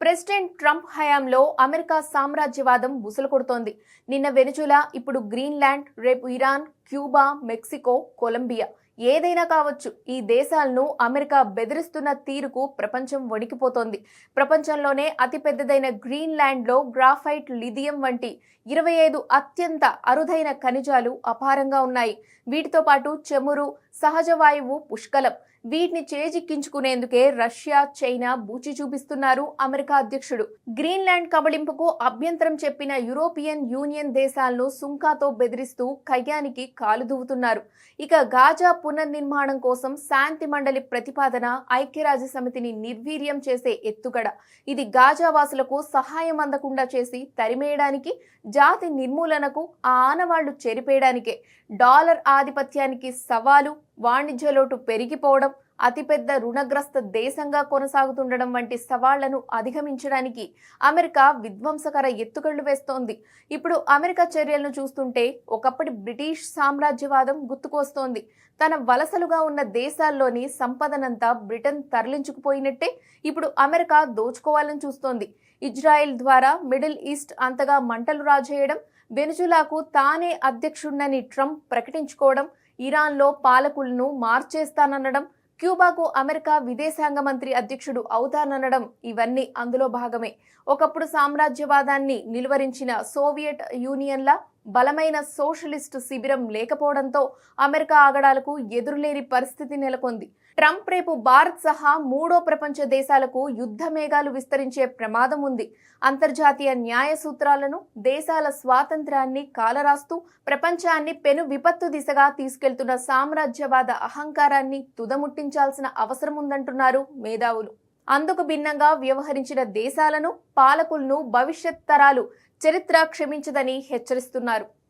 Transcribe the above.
President Trump హయాంలో America సామ్రాజ్యవాదం బుసలు కొడుతోంది నిన్న వెనుజులా ఇప్పుడు గ్రీన్లాండ్ రేపు ఇరాన్ క్యూబా మెక్సికో కొలంబియా. ఏదైనా కావచ్చు ఈ దేశాలను అమెరికా బెదిరిస్తున్న తీరుకు ప్రపంచం వణికిపోతోంది. ప్రపంచంలోనే అతిపెద్దదైన గ్రీన్లాండ్లో గ్రాఫైట్ లిథియం వంటి ఇరవై ఐదు అత్యంత అరుదైన ఖనిజాలు అపారంగా ఉన్నాయి. వీటితో పాటు చెమురు సహజ వాయువు పుష్కలం. వీటిని చేజిక్కించుకునేందుకే రష్యా చైనా బూచి చూపిస్తున్నారు అమెరికా అధ్యక్షుడు. గ్రీన్లాండ్ కబళింపుకు అభ్యంతరం చెప్పిన యూరోపియన్ యూనియన్ దేశాలను సుంకాతో బెదిరిస్తూ కయ్యానికి కాలు దువ్వుతున్నారు. ఇక గాజా పునర్నిర్మాణం కోసం శాంతి మండలి ప్రతిపాదన ఐక్యరాజ్య సమితిని నిర్వీర్యం చేసే ఎత్తుగడ. ఇది గాజా వాసులకు సహాయం అందకుండా చేసి తరిమేయడానికి జాతి నిర్మూలనకు ఆ ఆనవాళ్ళు చెరిపేయడానికే. డాలర్ ఆధిపత్యానికి సవాలు వాణిజ్య లోటు పెరిగిపోవడం అతిపెద్ద రుణగ్రస్త దేశంగా కొనసాగుతుండడం వంటి సవాళ్ళను అధిగమించడానికి అమెరికా విధ్వంసకర ఎత్తుకళ్ళు వేస్తోంది. ఇప్పుడు అమెరికా చర్యలను చూస్తుంటే ఒకప్పటి బ్రిటిష్ సామ్రాజ్యవాదం గుర్తుకొస్తోంది. తన వలసలుగా ఉన్న దేశాల్లోని సంపదనంతా బ్రిటన్ తరలించుకుపోయినట్టే ఇప్పుడు అమెరికా దోచుకోవాలని చూస్తోంది. ఇజ్రాయెల్ ద్వారా మిడిల్ ఈస్ట్ అంతగా మంటలు రాజేయడం వెనుజులాకు తానే అధ్యక్షుడని ట్రంప్ ప్రకటించుకోవడం ఇరాన్లో పాలకులను మార్చేస్తాననడం క్యూబాకు అమెరికా విదేశాంగ మంత్రి అధ్యక్షుడు అవుతాననడం ఇవన్నీ అందులో భాగమే. ఒకప్పుడు సామ్రాజ్యవాదాన్ని నిలువరించిన సోవియట్ యూనియన్ల బలమైన సోషలిస్టు శిబిరం లేకపోవడంతో అమెరికా ఆగడాలకు ఎదురులేని పరిస్థితి నెలకొంది. ట్రంప్ రేపు భారత్ సహా మూడో ప్రపంచ దేశాలకు యుద్ధ మేఘాలు విస్తరించే ప్రమాదం ఉంది. అంతర్జాతీయ న్యాయ సూత్రాలను దేశాల స్వాతంత్రాన్ని కాలరాస్తూ ప్రపంచాన్ని పెను విపత్తు దిశగా తీసుకెళ్తున్న సామ్రాజ్యవాద అహంకారాన్ని తుదముట్టించాల్సిన అవసరం ఉందంటున్నారు మేధావులు. అందుకు భిన్నంగా వ్యవహరించిన దేశాలను పాలకులను భవిష్యత్ తరాలు చరిత్ర క్షమించదని హెచ్చరిస్తున్నారు.